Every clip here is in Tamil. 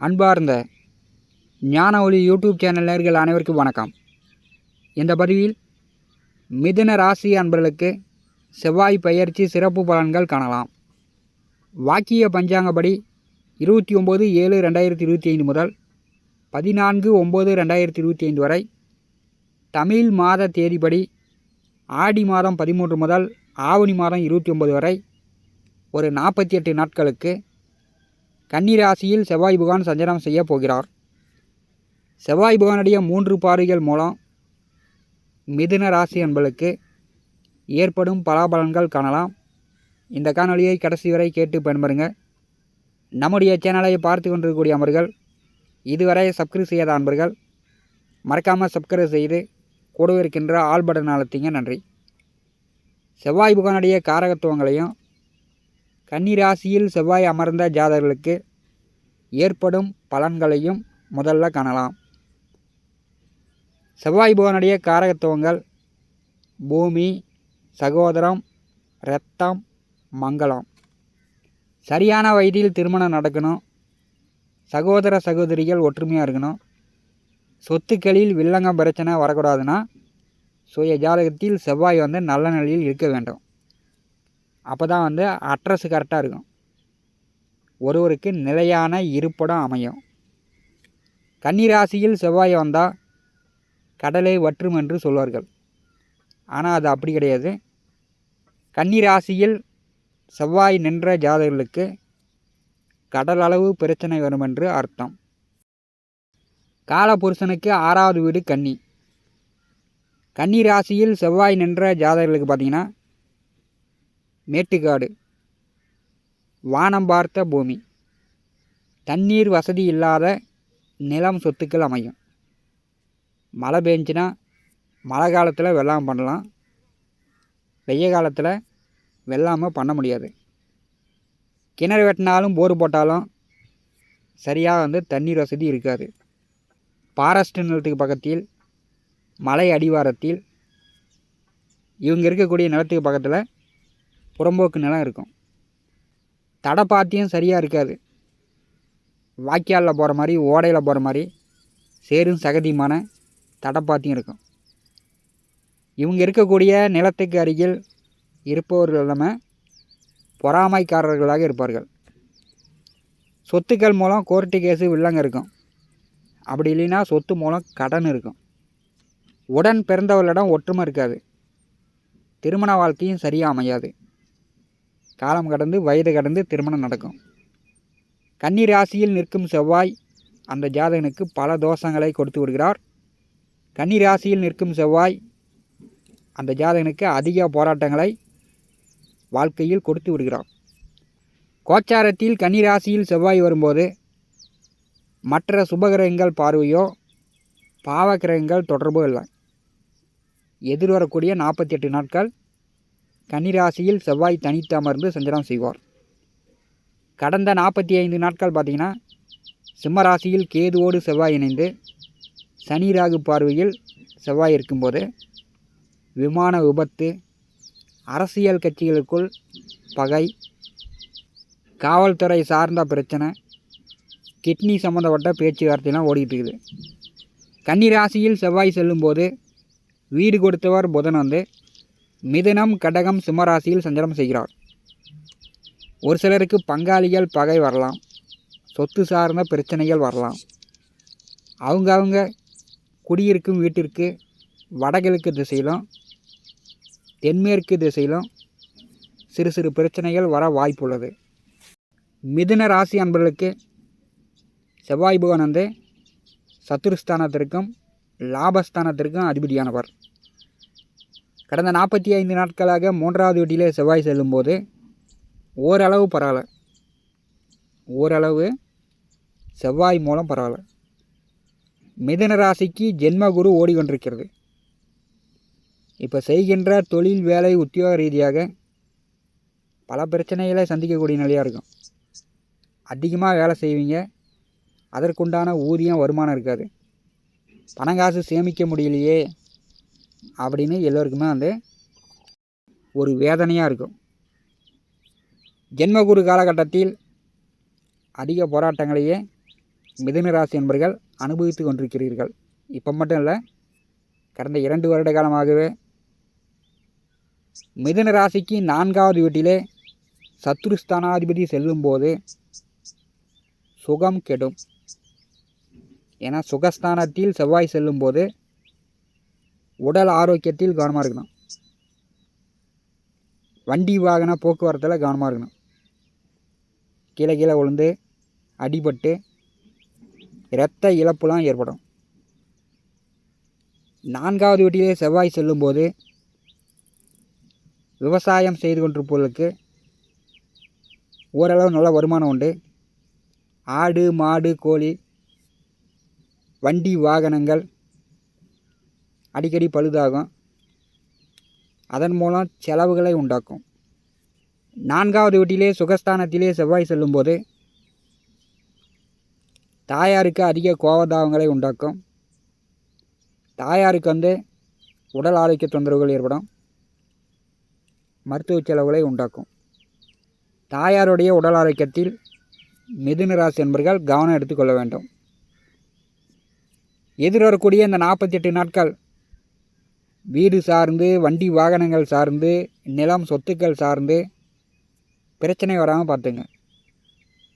அன்பார்ந்த ஞான ஒளி யூடியூப் சேனல் நேர்கள் அனைவருக்கும் வணக்கம். இந்த பதிவில் மிதுன ராசி அன்பர்களுக்கு செவ்வாய் பயிற்சி சிறப்பு பலன்கள் காணலாம். வாக்கிய பஞ்சாங்கப்படி இருபத்தி ஒம்பது ஏழு ரெண்டாயிரத்தி இருபத்தி ஐந்து முதல் பதினான்கு ஒம்பது ரெண்டாயிரத்தி இருபத்தி ஐந்து வரை தமிழ் மாத தேதிப்படி ஆடி மாதம் பதிமூன்று முதல் ஆவணி மாதம் இருபத்தி ஒம்பது வரை ஒரு நாற்பத்தி எட்டு நாட்களுக்கு கன்னிராசியில் செவ்வாய் புகான் சஞ்சலம் செய்ய போகிறார். செவ்வாய் புகானுடைய மூன்று பாறைகள் மூலம் மிதுன ராசி என்பளுக்கு ஏற்படும் பலாபலன்கள் காணலாம். இந்த காணொலியை கடைசி வரை கேட்டு பயன்பெறுங்க. நம்முடைய சேனலை பார்த்து கொண்டிருக்கக்கூடிய அன்பர்கள் இதுவரை சப்ஸ்கிரைப் செய்யாத அன்பர்கள் மறக்காமல் சப்ஸ்கிரைப் செய்து கூட இருக்கின்ற ஆல் பட்டன் அழுத்திங்க. நன்றி. செவ்வாய் புகானுடைய காரகத்துவங்களையும் கன்னிராசியில் செவ்வாய் அமர்ந்த ஜாதகர்களுக்கு ஏற்படும் பலன்களையும் முதல்ல காணலாம். செவ்வாய் புவனுடைய காரகத்துவங்கள் பூமி சகோதரம் இரத்தம் மங்களம். சரியான வயதில் திருமணம் நடக்கணும். சகோதர சகோதரிகள் ஒற்றுமையாக இருக்கணும். சொத்துக்களில் வில்லங்கம் பிரச்சனை வரக்கூடாதுன்னா சுய ஜாதகத்தில் செவ்வாய் வந்து நல்ல நிலையில் இருக்க வேண்டும். அப்போ தான் வந்து அட்ரஸ் கரெக்டாக இருக்கும். ஒருவருக்கு நிலையான இருப்பிடம் அமையும். கன்னிராசியில் செவ்வாய் வந்தால் கடலை வற்றும் என்று சொல்வார்கள். ஆனால் அது அப்படி கிடையாது. கன்னிராசியில் செவ்வாய் நின்ற ஜாதகர்களுக்கு கடல் அளவு பிரச்சனை வரும் என்று அர்த்தம். காலபுருஷனுக்கு ஆறாவது வீடு கன்னி. கன்னி ராசியில் செவ்வாய் நின்ற ஜாதகர்களுக்கு பார்த்திங்கன்னா மேட்டுக்காடு. வானம் பார்த்த பூமி. தண்ணீர் வசதி இல்லாத நிலம் சொத்துக்கள் அமையும். மழை பெஞ்சுன்னா மழை காலத்தில் வெள்ளாமை பண்ணலாம். வெய்ய காலத்தில் வெள்ளாமை பண்ண முடியாது. கிணறு வெட்டினாலும் போர் போட்டாலும் சரியாக வந்து தண்ணீர் வசதி இருக்காது. பாரஸ்ட் நிலத்துக்கு பக்கத்தில் மலை அடிவாரத்தில் இவங்க இருக்கக்கூடிய நிலத்துக்கு பக்கத்தில் புறம்போக்கு நிலம் இருக்கும். தடப்பாத்தியும் சரியாக இருக்காது. வாய்க்காலில் போகிற மாதிரி ஓடையில் போகிற மாதிரி சேரும் சகதியுமான தடப்பாத்தியும் இருக்கும். இவங்க இருக்கக்கூடிய நிலத்துக்கு அருகில் இருப்பவர்கள் எல்லாமே பொறாமைக்காரர்களாக இருப்பார்கள். சொத்துக்கள் மூலம் கோர்ட்டு கேஸு வில்லங்க இருக்கும். அப்படி இல்லைன்னா சொத்து மூலம் கடன் இருக்கும். உடன் பிறந்தவர்களிடம் ஒற்றுமை இருக்காது. திருமண வாழ்க்கையும் சரியாக அமையாது. காலம் கடந்து வயது கடந்து திருமணம் நடக்கும். கன்னி ராசியில் நிற்கும் செவ்வாய் அந்த ஜாதகனுக்கு பல தோஷங்களை கொடுத்து விடுகிறார். கன்னி ராசியில் நிற்கும் செவ்வாய் அந்த ஜாதகனுக்கு அதிக போராட்டங்களை வாழ்க்கையில் கொடுத்து விடுகிறார். கோச்சாரத்தில் கன்னி ராசியில் செவ்வாய் வரும்போது மற்ற சுபகிரகங்கள் பார்வையோ பாவகிரகங்கள் தொடர்போ இல்லை. எதிர்வரக்கூடிய நாற்பத்தி எட்டு நாட்கள் கன்னிராசியில் செவ்வாய் தனித்து அமர்ந்து சஞ்சலம் செய்வார். கடந்த நாற்பத்தி ஐந்து நாட்கள் பார்த்திங்கன்னா சிம்மராசியில் கேதுவோடு செவ்வாய் இணைந்து சனி ராகு பார்வையில் செவ்வாய் இருக்கும்போது விமான விபத்து அரசியல் கட்சிகளுக்குள் பகை காவல்துறை சார்ந்த பிரச்சனை கிட்னி சம்மந்தப்பட்ட பேச்சுவார்த்தைலாம் ஓடிக்கிட்டு இருக்குது. கன்னிராசியில் செவ்வாய் செல்லும்போது வீடு கொடுத்தவர் புதன் வந்து மிதுனம் கடகம் சிம்மராசியில் சஞ்சாரம் செய்கிறார். ஒரு சிலருக்கு பங்காளிகள் பகை வரலாம். சொத்து சார்ந்த பிரச்சனைகள் வரலாம். அவங்க அவங்க குடியிருக்கும் வீட்டிற்கு வடகிழக்கு திசையிலும் தென்மேற்கு திசையிலும் சிறு சிறு பிரச்சனைகள் வர வாய்ப்புள்ளது. மிதுன ராசி அன்பர்களுக்கு செவ்வாய் புகன் வந்து சத்துருஸ்தானத்திற்கும் லாபஸ்தானத்திற்கும் அதிபதியானவர். கடந்த நாற்பத்தி ஐந்து நாட்களாக மூன்றாவது வீட்டிலே செவ்வாய் செல்லும்போது ஓரளவு பரவாயில்ல. ஓரளவு செவ்வாய் மூலம் பரவாயில்ல. மிதன ராசிக்கு ஜென்மகுரு ஓடிக்கொண்டிருக்கிறது. இப்போ செய்கின்ற தொழில் வேலை உத்தியோக ரீதியாக பல பிரச்சனைகளை சந்திக்கக்கூடிய நிலையாக இருக்கும். அதிகமாக வேலை செய்வீங்க. அதற்குண்டான ஊதியம் வருமானம் இருக்காது. பணம் காசு சேமிக்க முடியலையே. அப்படின்னு எல்லோருக்குமே வந்து ஒரு வேதனையாக இருக்கும். ஜென்மகுரு காலகட்டத்தில் அதிக போராட்டங்களையே மிதுன ராசி என்பர்கள் அனுபவித்து கொண்டிருக்கிறீர்கள். இப்போ மட்டும் இல்லை கடந்த இரண்டு வருட காலமாகவே மிதுன ராசிக்கு நான்காவது வீட்டிலே சத்ருஸ்தானாதிபதி செல்லும்போது சுகம் கெடும். ஏன்னா சுகஸ்தானத்தில் செவ்வாய் செல்லும்போது உடல் ஆரோக்கியத்தில் கவனமாக இருக்கணும். வண்டி வாகன போக்குவரத்தில் கவனமாக இருக்கணும். கீழே கீழே விழுந்து அடிபட்டு இரத்த இழப்புலாம் ஏற்படும். நான்காவது வீட்டிலே செவ்வாய் செல்லும்போது விவசாயம் செய்து கொண்டிருப்பவர்களுக்கு ஓரளவு நல்ல வருமானம் உண்டு. ஆடு மாடு கோழி வண்டி வாகனங்கள் அடிக்கடி பழுதாகும். அதன் மூலம் செலவுகளை உண்டாக்கும். நான்காவது வீட்டிலே சுகஸ்தானத்திலே செவ்வாய் செல்லும்போது தாயாருக்கு அதிக கோபதாபங்களை உண்டாக்கும். தாயாருக்கு வந்து உடல் ஆரோக்கிய தொந்தரவுகள் ஏற்படும். மருத்துவ செலவுகளை உண்டாக்கும். தாயாருடைய உடல் ஆரோக்கியத்தில் மிதுன ராசி என்பர்கள் கவனம் எடுத்துக்கொள்ள வேண்டும். எதிர்வரக்கூடிய இந்த நாற்பத்தெட்டு நாட்கள் வீடு சார்ந்து வண்டி வாகனங்கள் சார்ந்து நிலம் சொத்துக்கள் சார்ந்து பிரச்சனை வராமல் பார்த்துங்க.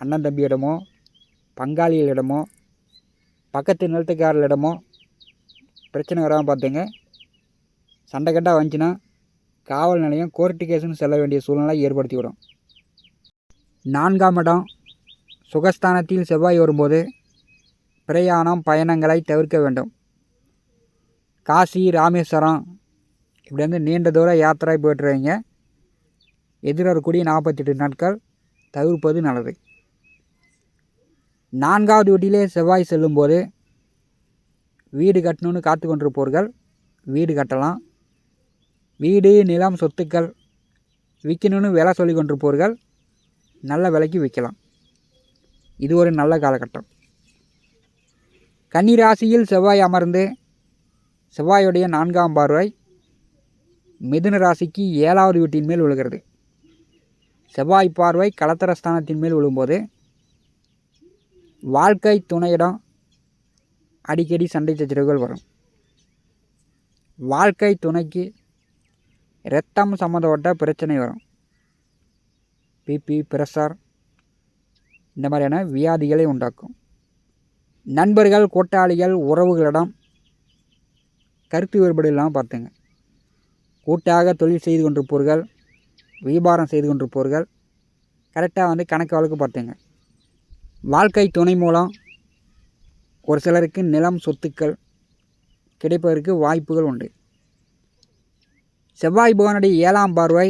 அண்ணன் தம்பியிடமோ பங்காளிகளிடமோ பக்கத்து நிலத்துக்காரர்களிடமோ பிரச்சனை வராமல் பார்த்துங்க. சண்டை கட்டாக வந்துச்சுன்னா காவல் நிலையம் கோர்ட்டு கேஸுன்னு செல்ல வேண்டிய சூழ்நிலை ஏற்படுத்தி விடும் நான்காம் இடம் சுகஸ்தானத்தில் செவ்வாய் வரும்போது பிரயாணம் பயணங்களை தவிர்க்க வேண்டும். காசி ராமேஸ்வரம் இப்படி வந்து நீண்ட தூர யாத்திரை போய்ட்டுருவீங்க எதிர்வரக்கூடிய நாற்பத்தெட்டு நாட்கள் தவிர்ப்பது நல்லது. நான்காவது வீட்டிலே செவ்வாய் செல்லும்போது வீடு கட்டணும்னு காத்து கொண்டிருப்பவர்கள் வீடு கட்டலாம். வீடு நிலம் சொத்துக்கள் விற்கணும்னு விலை சொல்லி கொண்டிருப்பவர்கள் நல்ல விலைக்கு விற்கலாம். இது ஒரு நல்ல காலகட்டம். கன்னிராசியில் செவ்வாய் அமர்ந்து செவ்வாயுடைய நான்காம் பார்வை மிதுன ராசிக்கு ஏழாவது வீட்டின் மேல் விழுகிறது. செவ்வாய் பார்வை கலத்தரஸ்தானத்தின் மேல் விழும்போது வாழ்க்கை துணையிடம் அடிக்கடி சண்டை சச்சரவுகள் வரும். வாழ்க்கை துணைக்கு இரத்தம் சம்மந்தப்பட்ட பிரச்சனை வரும். பிபி பிரஷர் இந்த மாதிரியான வியாதிகளை உண்டாக்கும். நண்பர்கள் கூட்டாளிகள் உறவுகளிடம் கருத்து வேறுபாடு இல்லாமல் பார்த்துங்க. கூட்டாக தொழில் செய்து கொண்டிருப்பவர்கள் வியாபாரம் செய்து கொண்டிருப்பவர்கள் கரெக்டாக வந்து கணக்கு வழக்கு பார்த்துங்க. வாழ்க்கை துணை மூலம் ஒரு சிலருக்கு நிலம் சொத்துக்கள் கிடைப்பதற்கு வாய்ப்புகள் உண்டு. செவ்வாய் பகவானுடைய ஏழாம் பார்வை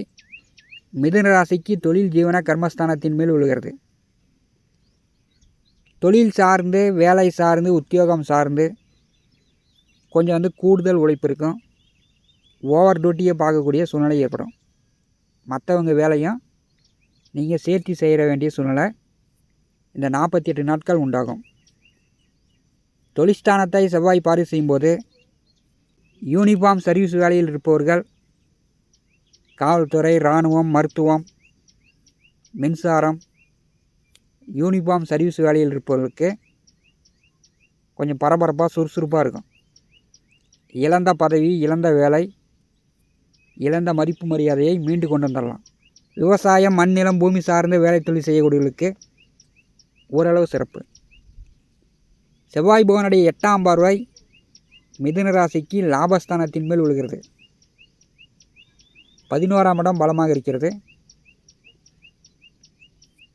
மிதுன ராசிக்கு தொழில் ஜீவன கர்மஸ்தானத்தின் மேல் விழுகிறது. தொழில் சார்ந்து வேலை சார்ந்து உத்தியோகம் சார்ந்து கொஞ்சம் வந்து கூடுதல் உழைப்பு இருக்கும். ஓவர் டியூட்டியை பார்க்கக்கூடிய சூழ்நிலை ஏற்படும். மற்றவங்க வேலையும் நீங்கள் சேர்த்து செய்கிற வேண்டிய சூழ்நிலை இந்த நாற்பத்தி எட்டு நாட்கள் உண்டாகும். தொழிற்ஸ்தானத்தை செவ்வாய் பாரி செய்யும்போது யூனிஃபார்ம் சர்வீஸ் வேலையில் இருப்பவர்கள் காவல்துறை இராணுவம் மருத்துவம் மின்சாரம் யூனிஃபார்ம் சர்வீஸ் வேலையில் இருப்பவர்களுக்கு கொஞ்சம் பரபரப்பாக சுறுசுறுப்பாக இருக்கும். இழந்த பதவி இழந்த வேலை இழந்த மதிப்பு மரியாதையை மீண்டு கொண்டு வந்துடலாம். விவசாயம் மண் நிலம் பூமி சார்ந்த வேலை தொழில் செய்யக்கூடியவர்களுக்கு ஓரளவு சிறப்பு. செவ்வாய் புகனுடைய எட்டாம் பார்வை மிதுன ராசிக்கு லாபஸ்தானத்தின் மேல் விழுகிறது. பதினோராம் இடம் பலமாக இருக்கிறது.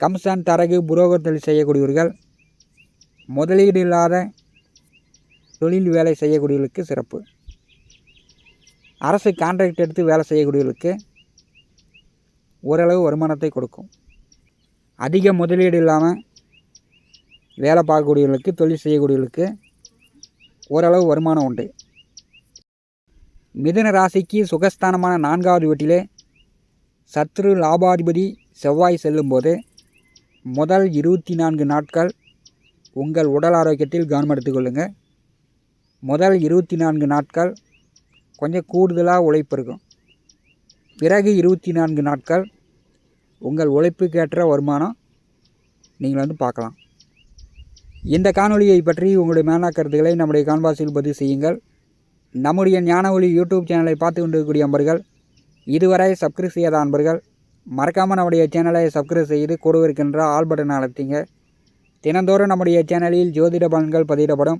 கம்சன் தரகு புரோகர் தொழில் செய்யக்கூடியவர்கள் முதலீடு இல்லாத தொழில் வேலை செய்யக்கூடியவர்களுக்கு சிறப்பு. அரசு கான்ட்ராக்ட் எடுத்து வேலை செய்யக்கூடியவர்களுக்கு ஓரளவு வருமானத்தை கொடுக்கும். அதிக முதலீடு இல்லாமல் வேலை பார்க்கக்கூடியவர்களுக்கு தொழில் செய்யக்கூடியவர்களுக்கு ஓரளவு வருமானம் உண்டு. மிதன ராசிக்கு சுகஸ்தானமான நான்காவது வீட்டிலே சத்ரு லாபாதிபதி செவ்வாய் செல்லும்போது முதல் இருபத்தி நான்கு நாட்கள் உங்கள் உடல் ஆரோக்கியத்தில் கவனம் எடுத்துக்கொள்ளுங்கள் முதல் இருபத்தி நான்கு நாட்கள் கொஞ்சம் கூடுதலாக உழைப்பு இருக்கும். பிறகு இருபத்தி நான்கு நாட்கள் உங்கள் உழைப்புக்கேற்ற வருமானம் நீங்கள் வந்து பார்க்கலாம். இந்த காணொலியை பற்றி உங்களுடைய மேனா கருத்துக்களை நம்முடைய கான்பாஸில் பதிவு செய்யுங்கள். நம்முடைய ஞான ஒளி யூடியூப் சேனலை பார்த்து கொண்டிருக்கக்கூடிய அன்பர்கள் இதுவரை சப்ஸ்கிரைப் செய்யாத அன்பர்கள் மறக்காமல் நம்முடைய சேனலை சப்ஸ்கிரைப் செய்து கூட இருக்கின்ற ஆல் பட்டன் அழுத்திங்க. தினந்தோறும் நம்முடைய சேனலில் ஜோதிட பலன்கள் பதிவிடப்படும்.